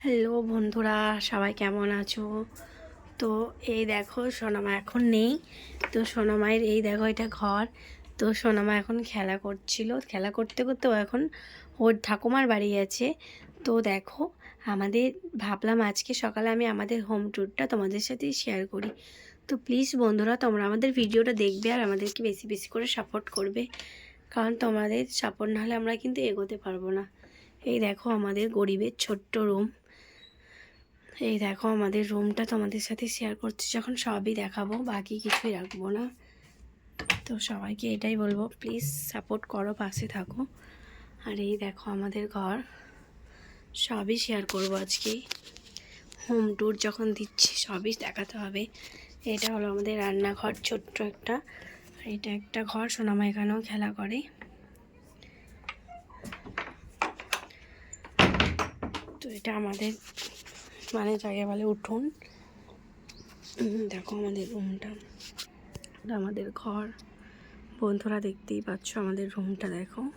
Hello বন্ধুরা, সবাই কেমন আছো? তো এই দেখো, সোনামা এখন নেই। তো সোনামায়ের এই দেখো, এটা ঘর। তো সোনামা এখন খেলা করছিল। খেলা করতে করতে ও এখন ওর ঠাকুমার বাড়ি আছে তো দেখো, আমাদের ভাবলাম আজকে সকালে আমি আমাদের হোম ট্যুরটা তোমাদের সাথে শেয়ার করি। তো প্লিজ বন্ধুরা, তোমরা আমাদের ভিডিওটা দেখবে আর আমাদেরকে বেশি বেশি করে সাপোর্ট করবে। কারণ তোমাদের সাপোর্ট না হলে আমরা কিন্তু এগোতে পারব না। এই দেখো, আমাদের গরিবের ছোট্ট রুম এই দেখো আমাদের রুমটা তোমাদের সাথে শেয়ার করছি, যখন সবই দেখাবো, বাকি কিছুই রাখব না। তো সবাইকে এটাই বলব প্লিজ সাপোর্ট করো, পাশে থাকো। আর এই দেখো আমাদের ঘর, সবই শেয়ার করব আজকে। হোম ট্যুর যখন দিচ্ছি, সবই দেখাতে হবে। এটা হলো আমাদের রান্নাঘর, ছোট্ট একটা। আর এটা একটা ঘর, সোনামা এখানেও খেলা করে। তো এটা আমাদের মানে জায়গায় বলে উঠুন। দেখো আমাদের রুমটা আমাদের ঘর। বন্ধুরা দেখতেই পাচ্ছ আমাদের রুমটা দেখো।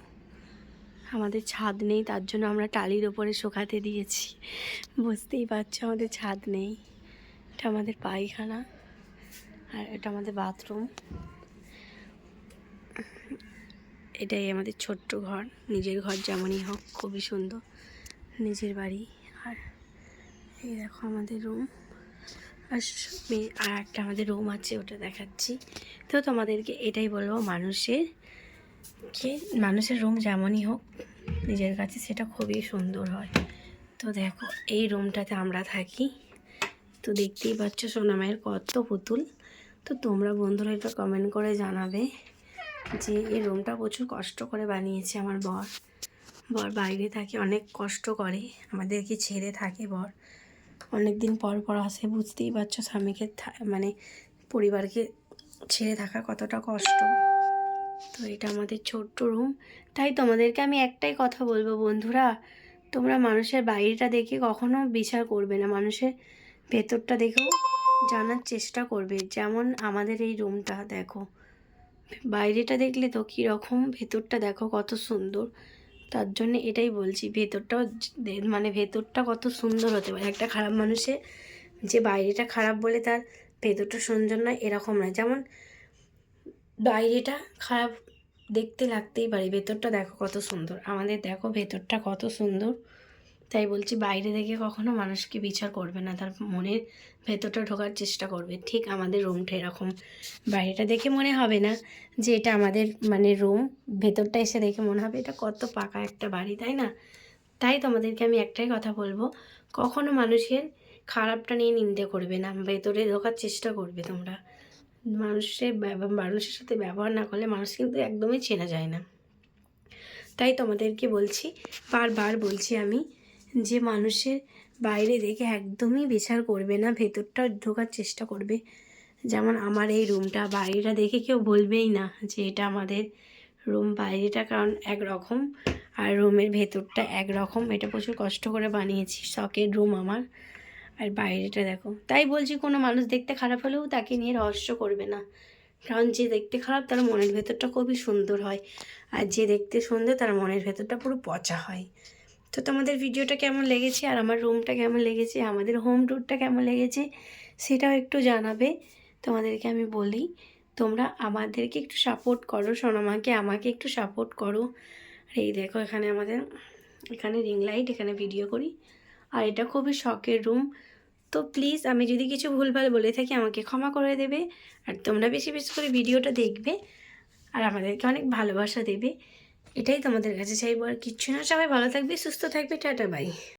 আমাদের ছাদ নেই, তার জন্য আমরা টালির ওপরে শুকাতে দিয়েছি। বুঝতেই পারছ আমাদের ছাদ নেই। এটা আমাদের পায়খানা আর এটা আমাদের বাথরুম এটাই আমাদের ছোট্ট ঘর। নিজের ঘর যেমনই হোক, খুবই সুন্দর। নিজের বাড়ি আর এই দেখো আমাদের রুম আর একটা আমাদের রুম আছে, ওটা দেখাচ্ছি। তো তোমাদেরকে এটাই বলব, মানুষের যে, মানুষের রুম যেমনই হোক, নিজের কাছে সেটা খুবই সুন্দর হয়। তো দেখো, এই রুমটাতে আমরা থাকি। তো দেখতেই পাচ্ছ সোনামায়ের কত পুতুল। তো তোমরা বন্ধুরা এটা কমেন্ট করে জানাবে যে, এই রুমটা প্রচুর কষ্ট করে বানিয়েছে আমার বর। বর বাইরে থাকে, অনেক কষ্ট করে। আমাদেরকে ছেড়ে থাকে বর? অনেক দিন পর পর আসে, বুঝতেই পারছ স্বামীকে মানে পরিবারকে ছেড়ে থাকা কতটা কষ্ট। তো এটা আমাদের ছোট্ট রুম। তাই তোমাদেরকে আমি একটাই কথা বলব বন্ধুরা, তোমরা মানুষের বাইরেটা দেখে কখনো বিচার করবে না, মানুষের ভেতরটা দেখেও জানার চেষ্টা করবে। যেমন আমাদের এই রুমটা, দেখো। বাইরেটা দেখলে তো কীরকম ভেতরটা দেখো কত সুন্দর। তার জন্য এটাই বলছি, ভেতরটাও মানে ভেতরটা কত সুন্দর হতে পারে। একটা খারাপ মানুষে যে বাইরেটা খারাপ বলে তার ভেতরটা সুন্দর নয়, এরকম না যেমন বাইরেটা খারাপ দেখতে লাগতেই পারে, ভেতরটা দেখো কত সুন্দর। আমাদের দেখো ভেতরটা কত সুন্দর। তাই বলছি বাইরে দেখে কখনো মানুষকে বিচার করবে না, তার মনের ভেতরটা ঢোকার চেষ্টা করবে। ঠিক আমাদের রুমটা এরকম। বাইরেটা দেখে মনে হবে না যে এটা আমাদের মানে রুম ভেতরটা এসে দেখে মনে হবে এটা কত পাকা একটা বাড়ি, তাই না? তাই তোমাদেরকে আমি একটাই কথা বলব, কখনো মানুষের খারাপটা নিয়ে নিন্দে করবে না, ভেতরে ঢোকার চেষ্টা করবে তোমরা। মানুষের মানুষের সাথে ব্যবহার না করলে মানুষ কিন্তু একদমই চেনা যায় না। তাই তোমাদেরকে বলছি, বারবার বলছি আমি যে মানুষের বাইরে দেখে একদমই বিচার করবে না, ভেতরটা ঢোকার চেষ্টা করবে। যেমন আমার এই রুমটা বাইরেটা দেখে কেউ বলবেই না যে এটা আমাদের রুম বাইরেটা, কারণ একরকম। আর রুমের ভেতরটা একরকম। এটা প্রচুর কষ্ট করে বানিয়েছি, শখের রুম আমার। আর বাইরেটা দেখো, তাই বলছি কোনো মানুষ দেখতে খারাপ হলেও তাকে নিয়ে রহস্য করবে না। কারণ যে দেখতে খারাপ, তার মনের ভেতরটা খুবই সুন্দর হয়। আর যে দেখতে সুন্দর, তার মনের ভেতরটা পুরো পচা হয়। তো তোমাদের ভিডিওটা কেমন লেগেছে আর আমার রুমটা কেমন লেগেছে, আমাদের হোম ট্যুরটা কেমন লেগেছে, সেটাও একটু জানাবে। তোমাদেরকে আমি বলি, তোমরা আমাদেরকে একটু সাপোর্ট করো, সোনামাকে আমাকে একটু সাপোর্ট করো। আর এই দেখো এখানে আমাদের, এখানে রিং লাইট এখানে ভিডিও করি। আর এটা খুবই শখের রুম তো প্লিজ আমি যদি কিছু ভুলভাল বলে থাকি, আমাকে ক্ষমা করে দেবে। আর তোমরা বেশি বেশি করে ভিডিওটা দেখবে, আর আমাদেরকে অনেক ভালোবাসা দেবে। এটাই তোমাদের কাছে চাইব আর কিচ্ছু না। সবাই ভালো থাকবে সুস্থ থাকবে টাটা বাই